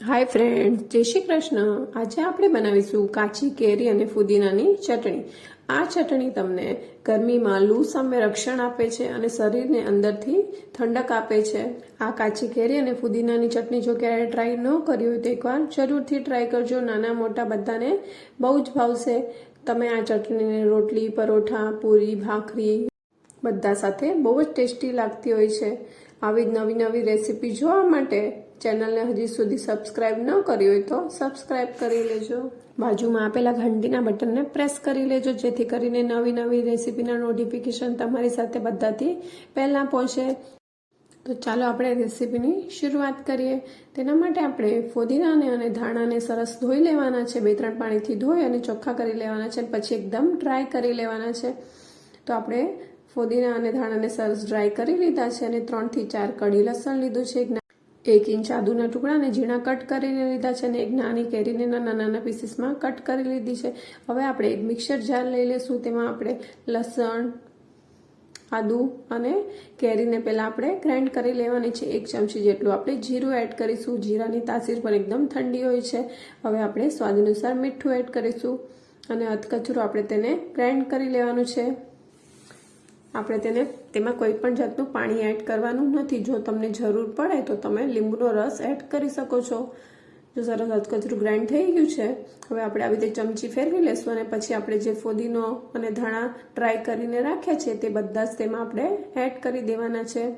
હાય friend જય શ્રી કૃષ્ણ. આજે આપણે બનાવીશું કાચી કેરી અને ફુદીનાની ચટણી. આ ચટણી તમને ગરમીમાં લૂ સામે રક્ષણ આપે છે અને શરીરને અંદરથી ઠંડક આપે છે. આ કાચી કેરી અને ફુદીનાની ચટણી જો ક્યારે ટ્રાય ન કરી હોય તો એકવાર જરૂરથી ટ્રાય કરજો. નાના મોટા બધાને બહુ જ ભાવશે. તમે આ ચટણીને રોટલી, પરોઠા, પૂરી, ભાખરી બધા સાથે બહુ જ ટેસ્ટી લાગતી હોય છે. આવી જ નવી નવી રેસીપી જોવા માટે ચેનલને હજી સુધી સબસ્ક્રાઇબ ન કરી હોય તો સબસ્ક્રાઇબ કરી લેજો. બાજુમાં આપેલા ઘંટીના બટનને પ્રેસ કરી લેજો, જેથી કરીને નવી નવી રેસીપીના નોટિફિકેશન તમારી સાથે બધાથી પહેલાં પહોંચે. તો ચાલો આપણે રેસીપીની શરૂઆત કરીએ. તેના માટે આપણે ફોદીનાને અને ધાણાને સરસ ધોઈ લેવાના છે. બે ત્રણ પાણીથી ધોઈ અને ચોખ્ખા કરી લેવાના છે પછી એકદમ ડ્રાય કરી લેવાના છે. તો આપણે ફોદીના અને ધાણાને સરસ ડ્રાય કરી લીધા છે અને ત્રણથી ચાર કડી લસણ લીધું છે. એક ઇંચ આદુના ટુકડાને ઝીણા કટ કરીને લીધા છે અને એક નાની કેરીને નાના નાના પીસીસમાં કટ કરી લીધી છે. હવે આપણે એક મિક્સર જાર લઈ લઈશું તેમાં આપણે લસણ, આદુ અને કેરીને પહેલાં આપણે ગ્રાઇન્ડ કરી લેવાની છે. એક ચમચી જેટલું આપણે જીરું એડ કરીશું. જીરાની તાસીર પણ એકદમ ઠંડી હોય છે. હવે આપણે સ્વાદ અનુસાર મીઠું એડ કરીશું અને અધકચરું આપણે તેને ગ્રાઇન્ડ કરી લેવાનું છે. આપણે તેને તેમાં કોઈ પણ જાતનું પાણી એડ કરવાનું નથી. જો તમને જરૂર પડે તો તમે લીંબુનો રસ એડ કરી શકો છો. જો સરસ અધકચરું ગ્રાઇન્ડ થઈ ગયું છે, હવે આપણે આવી રીતે ચમચી ફેરવી લેશું અને પછી આપણે જે ફોદીનો અને ધાણા ડ્રાય કરીને રાખ્યા છે, તે બધા જ તેમાં આપણે એડ કરી દેવાના છે.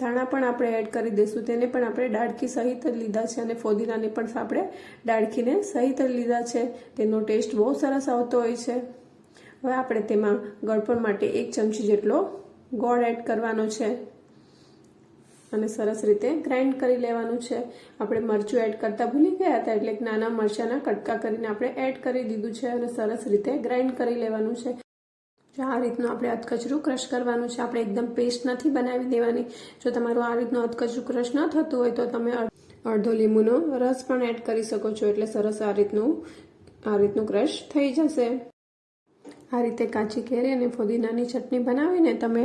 ધાણા પણ આપણે એડ કરી દઈશું તેને પણ આપણે ડાળખી સહિત જ લીધા છે અને ફોદીનાને પણ આપણે ડાળખીને સહિત જ લીધા છે. તેનો ટેસ્ટ બહુ સરસ આવતો હોય છે. હવે આપણે તેમાં ગળપણ માટે એક ચમચી જેટલો ગોળ એડ કરવાનો છે. અને સરસ રીતે ગ્રાઇન્ડ કરી લેવાનું છે. આપણે મરચું એડ કરતા ભૂલી ગયા હતા એટલે નાના મરચાંના કટકા કરીને આપણે એડ કરી દીધું છે અને સરસ રીતે ગ્રાઇન્ડ કરી લેવાનું છે. જો આ રીતનું આપણે અધકચરું ક્રશ કરવાનું છે, આપણે એકદમ પેસ્ટ નથી બનાવી દેવાની. જો તમારું આ રીતનું અધકચરું ક્રશ ન થતું હોય તો તમે અડધો લીંબુનો રસ પણ એડ કરી શકો છો એટલે સરસ આ રીતનું આ રીતનું ક્રશ થઈ જશે. આ રીતે કાચી કેરી અને ફુદીનાની ચટણી બનાવીને તમે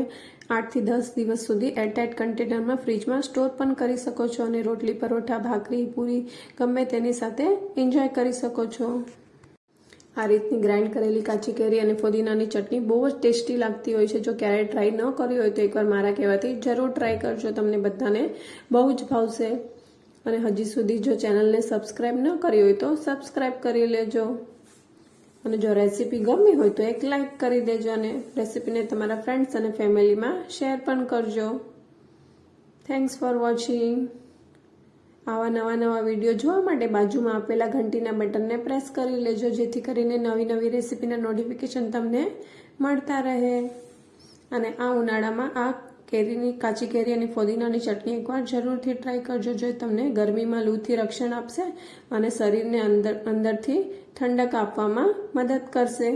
આઠથી દસ દિવસ સુધી એરટાઇટ કન્ટેનરમાં ફ્રીજમાં સ્ટોર પણ કરી શકો છો અને રોટલી, પરોઠા, ભાખરી, પૂરી ગમે તેની સાથે એન્જોય કરી શકો છો. આ રીતની ગ્રાઇન્ડ કરેલી કાચી કેરી અને ફુદીનાની ચટણી બહુ જ ટેસ્ટી લાગતી હોય છે. જો ક્યારેય ટ્રાય ન કરી હોય તો એકવાર મારા કહેવાથી જરૂર ટ્રાય કરજો. તમને બધાને બહુ જ ભાવશે. અને હજી સુધી જો ચેનલને સબસ્ક્રાઈબ ન કરી હોય તો સબસ્ક્રાઈબ કરી લેજો. અને જો રેસીપી ગમી હોય તો એક લાઇક કરી દેજો અને રેસીપીને તમારા ફ્રેન્ડ્સ અને ફેમિલીમાં શેર પણ કરજો. થેન્ક્સ ફોર વોચિંગ આવા નવા નવા વીડિયો જોવા માટે બાજુમાં આપેલા ઘંટીના બટનને પ્રેસ કરી લેજો, જેથી કરીને નવી નવી રેસીપીના નોટિફિકેશન તમને મળતા રહે. અને આ ઉનાળામાં આ કેરીની, કાચી કેરી અને ફોદીનાની ચટણી એકવાર જરૂરથી ટ્રાય કરજો. જે તમને ગરમીમાં લૂથી રક્ષણ આપશે અને શરીરને અંદર, અંદરથી ઠંડક આપવામાં મદદ કરશે.